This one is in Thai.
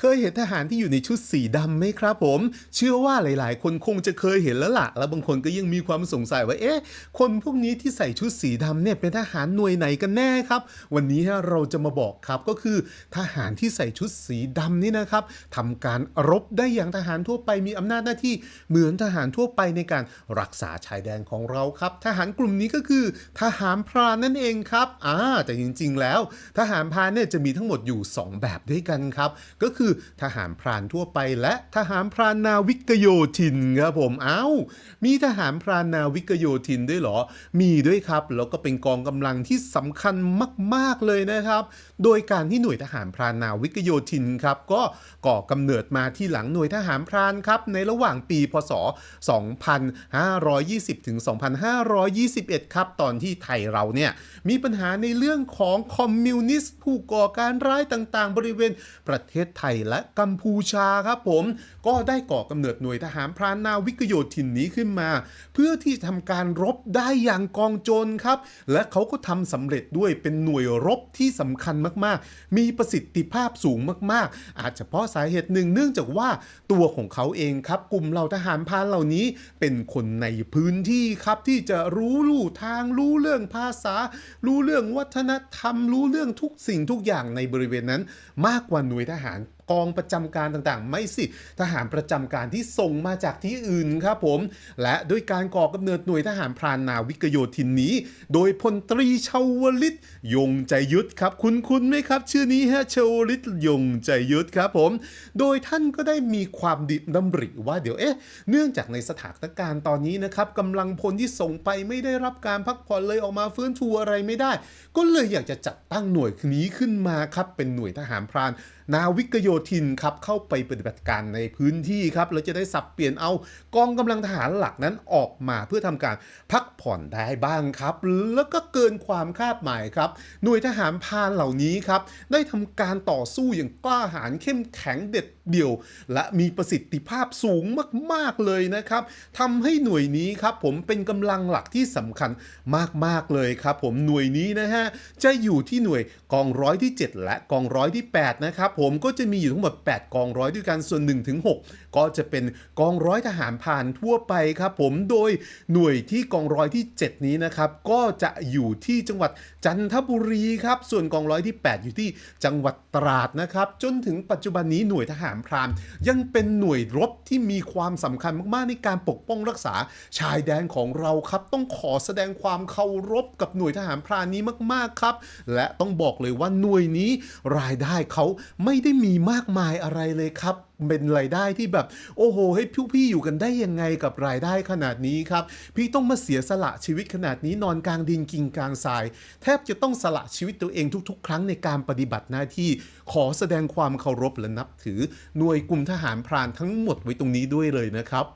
เคยเห็นทหารที่อยู่ในชุดสีดำไหมครับผม เชื่อว่าหลาย ๆ คนคงจะเคยเห็นแล้วล่ะ แล้วบางคนก็ยังมีความสงสัยว่า เอ๊ะ คนพวกนี้ที่ใส่ชุดสีดำเนี่ยเป็นทหารหน่วยไหนกันแน่ครับ วันนี้เราจะมาบอกครับก็คือ ทหารที่ใส่ชุดสีดำนี่นะครับทำการรบได้อย่างทหารทั่วไปมีอำนาจหน้าที่เหมือนทหารทั่วไปในการรักษาชายแดนของเราครับ ทหารกลุ่มนี้ก็คือ ทหารพรานนั่นเองครับอ่าแต่จริง ๆ แล้ว ทหารพรานเนี่ยจะมีทั้งหมดอยู่ 2 แบบด้วยกันครับ ก็คือทหารพรานทั่วไปและทหารพรานนาวิกโยธินครับผมเอ้า มีทหารพรานนาวิกโยธินด้วยเหรอ มีด้วยครับ แล้วก็เป็นกองกำลังที่สำคัญมาก ๆ เลยนะครับ โดยการที่หน่วยทหารพรานนาวิกโยธินครับ ก็ก่อกำเนิดมาที่หลังหน่วยทหารพรานครับ ในระหว่างปีพศ 2520 ถึง 2521 ครับ ตอนที่ไทยเราเนี่ย มีปัญหาในเรื่องของคอมมิวนิสต์ผู้ก่อการร้ายต่างๆ บริเวณประเทศไทยและกัมพูชาครับผม ก็ได้ก่อกำเนิดหน่วยทหารพรานนาวิกโยธินนี้ขึ้นมา เพื่อที่จะทำการรบได้อย่างกองโจรครับ และเขาก็ทำสำเร็จด้วยเป็นหน่วยรบที่สำคัญมากๆ มีประสิทธิภาพสูงมากๆ อาจจะเพราะสาเหตุหนึ่งเนื่องจากว่าตัวของเขาเองครับ กลุ่มเหล่าทหารพรานเหล่านี้เป็นคนในพื้นที่ครับที่จะรู้ลู่ทางรู้เรื่องภาษา รู้เรื่องวัฒนธรรม รู้เรื่องทุกสิ่งทุกอย่างในบริเวณนั้น มากกว่าหน่วยทหารกองประจำการต่างๆ ไม่สิ ทหารประจำการที่ส่งมาจากที่อื่นครับผม และด้วยการก่อกำเนิดหน่วยทหารพรานนาวิกโยธินนี้ โดยพลตรีชาวลิตยงใจยุทธครับ คุณคุณไหมครับ ชื่อนี้ฮะชาวลิตยงใจยุทธครับผม โดยท่านก็ได้มีความดิบดำริว่าเดี๋ยวเอ๊ะเนื่องจากในสถานการณ์ตอนนี้นะครับกำลังพลที่ส่งไปไม่ได้รับการพักผ่อนเลยออกมาฟื้นฟูอะไรไม่ได้ ก็เลยอยากจะจัดตั้งหน่วยนี้ขึ้นมาครับเป็นหน่วยทหารพราน นาวิกโยทินครับเข้าไปปฏิบัติการในพื้นที่ครับแล้วจะได้สับเปลี่ยนเอากองกำลังทหารหลักนั้นออกมาเพื่อทำการพักผ่อนได้บ้างครับ แล้วก็เกินความคาดหมายครับหน่วยทหารพานเหล่านี้ครับได้ทำการต่อสู้อย่างกล้าหาญเข้มแข็งเด็ด เดี่ยว และมีประสิทธิภาพสูงมากๆเลยนะครับทำให้หน่วยนี้ครับผมเป็นกำลังหลักที่สำคัญมากๆเลยครับผมหน่วยนี้นะฮะจะอยู่ที่หน่วยกองร้อยที่ 7 และกองร้อยที่8นะครับผมก็จะมีอยู่ทั้งหมด 8 กองร้อยด้วยกันส่วน1ถึง6ก็จะเป็นกองร้อยทหารผ่านทั่วไปครับผมโดยหน่วยที่กองร้อยที่ 7 นี้นะครับก็จะอยู่ที่จังหวัดจันทบุรีครับส่วนกองร้อยที่ 8 อยู่ที่จังหวัดตราดนะครับจนถึงปัจจุบันนี้หน่วยทหารพรามยังเป็นหน่วยรบที่มีความสำคัญมากๆในการปกป้องรักษาชายแดนของเราครับ ต้องขอแสดงความเคารพกับหน่วยทหารพรานนี้มากๆครับ และต้องบอกเลยว่าหน่วยนี้รายได้เขาไม่ได้มีมากมายอะไรเลยครับ เป็นรายได้ที่แบบ โอ้โหให้พี่พี่อยู่กันได้ยังไงกับรายได้ขนาดนี้ครับ พี่ต้องมาเสียสละชีวิตขนาดนี้นอนกลางดินกินกลางทราย แทบจะต้องสละชีวิตตัวเองทุก ๆ ครั้งในการปฏิบัติหน้าที่ขอแสดงความเคารพและนับถือหน่วยกลุ่มทหารพรานทั้งหมดไว้ตรงนี้ด้วยเลยนะครับ